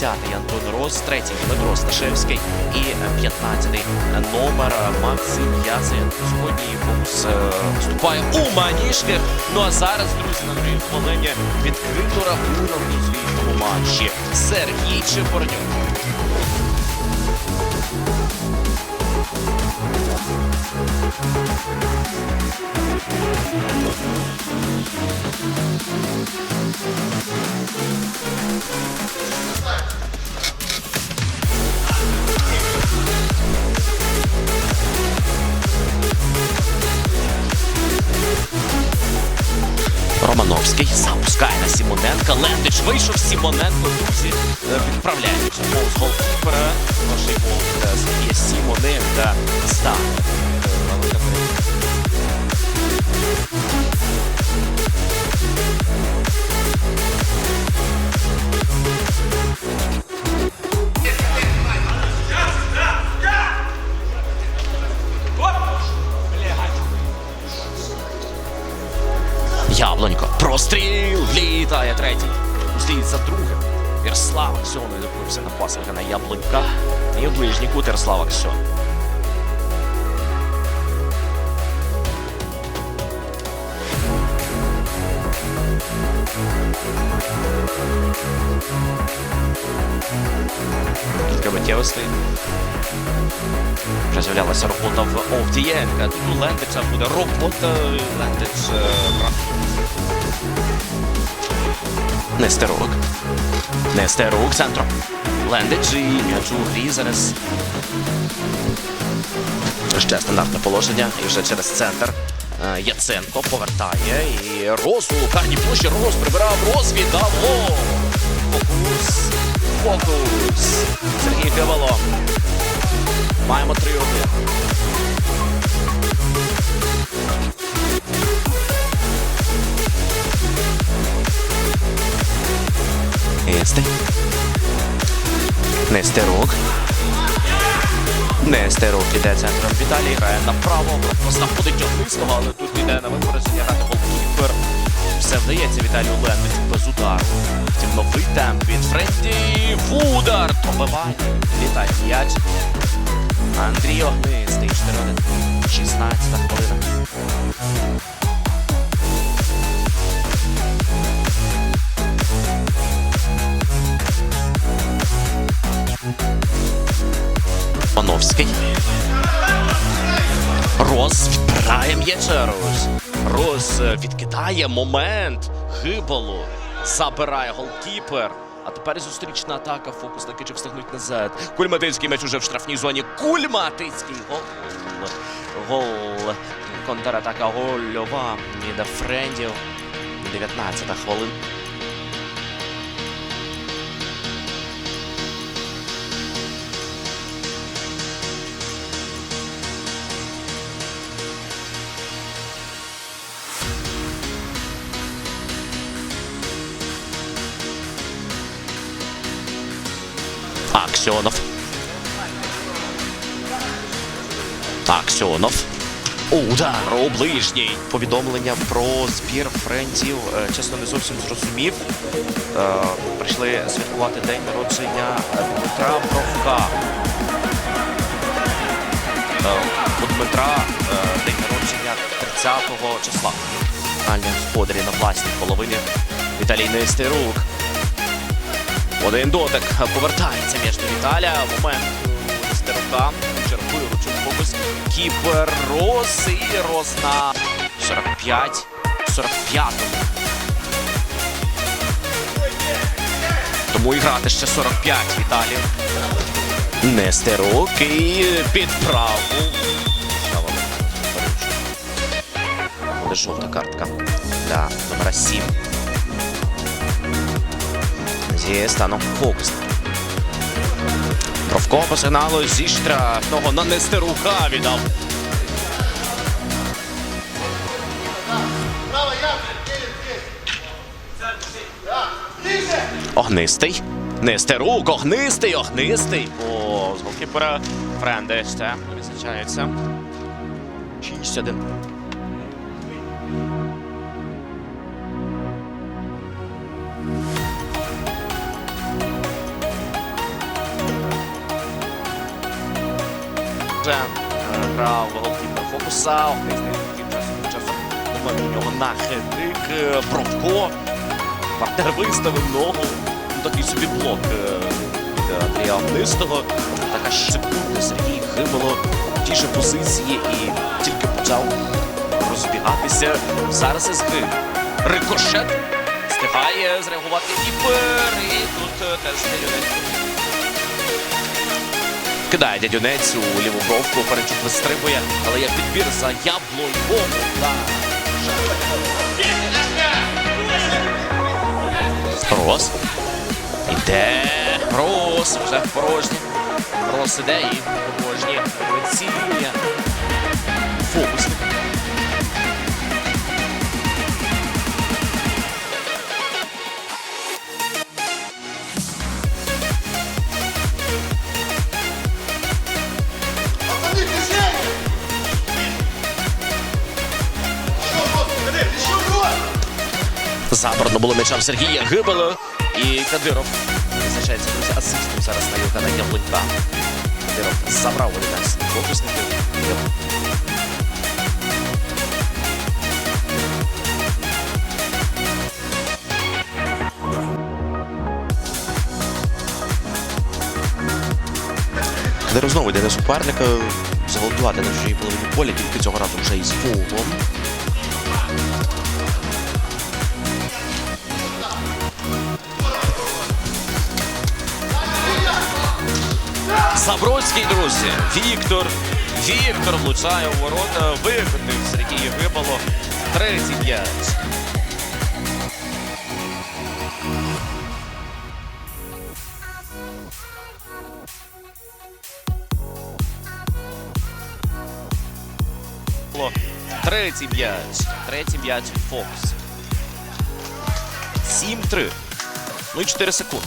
10-й Антон Рос, 3-й Дмитро Сташевський і 15-й номер Максим Яцин. Сьогодні Бус е, вступає у маніжки. Ну а зараз, друзі, на другій хвилині відкрито рахунок у звітному матчі. Сергій Чепорнюк. Романовський запускає на Сімоненка. Лендич вийшов Сімоненко. Друзі е, відправляють повз голкіпера. Перший гол е, Сергія Сімоненка став. Яблонько. Простріл. Літає третій. Слід за другим. Ярослав Аксьон відбувся на пас на Яблонька. І в ближній кут Ярослав Аксьон. Кілька миттєвостей. З'являлася робота в Овдієнка. Тут у буде робота. Лендич бра- Нестерук. Нестерук центром. Лендич і м'яч у грі зараз. Ще стандартне положення. І вже через центр. Е, Яценко повертає. І Роз у площі. Роз прибирав. Роз. Фокус. Фокус. Сергій Гевало. Маємо 3-1. Нестер. Нестерук. Нестерук іде центром Віталій, грає направо, знаходить Огнистого, але тут іде на випередження грати. Все вдається Віталію Ленниць без удару. Втім, новий темп від Френді. Удар! Пробиває. Літає м'яч. Андрій Огнистий, 4-1. 16 хвилина. Пановський. Рос відбирає. Рос е, відкидає момент. Гибало. Забирає голкіпер. А тепер зустрічна атака. Фокусники чи встигнуть назад. Кульматинський м'яч уже в штрафній зоні. Кульматицький гол. Гол. Контратака гольова. Ніда Френдів. 19 хвилин. Аксьонов. Аксьонов. Удар у ближній. Повідомлення про збір френдів. е, Чесно, не зовсім зрозумів. Е, Прийшли святкувати день народження Дмитра Бровка. Е, У Дмитра день народження 30-го числа. Альні господарі на власній половині. Віталій Нестерук. Один дотик повертається між Віталя. Момент у Нестерука. Черпує ручок фокус. Кіпер Рос і Рос на 45. 45 Тому і грати ще 45 Віталій. Нестерук і під праву. Буде жовта картка для номера 7 зі станом фокус. Провко по сигналу зі штрафного на Нестерука віддав. Огнистий. Нестерук, огнистий, огнистий. О, з голкіпера Френде ще відзначається. 6-1. Грав голкіпер фокуса. Часом у нього на хитрик. Е, Бровко. Партнер виставив ногу. Ну, Такий собі блок е, від Андрія Огнистого. Така ж секунда Сергій Хибало в тій же позиції і тільки почав розбігатися. Зараз із гри. Рикошет. Встигає зреагувати кіпер. І тут е, теж Дядюнець. Кидає дядюнець у ліву бровку, перечук вистрибує, але як підбір за яблунькову. Да. Рос. Іде. Рос. Вже в порожні. Рос іде і порожні. Забрано було м'ячам Сергія Гибело і Кадиров. Визначається друзі асистом зараз на Євгена Яблунька. Кадиров забрав 11 фокусників. Кадиров знову йде на суперника. Заголдувати на чужій половині поля, тільки цього разу вже із фулом. Забродський, друзі. Віктор. Віктор влучає у ворота. Викотив Сергій Гибало. 35. Третій м'яч. Третій м'яч Фокс. 7-3. Ну і 4 секунди.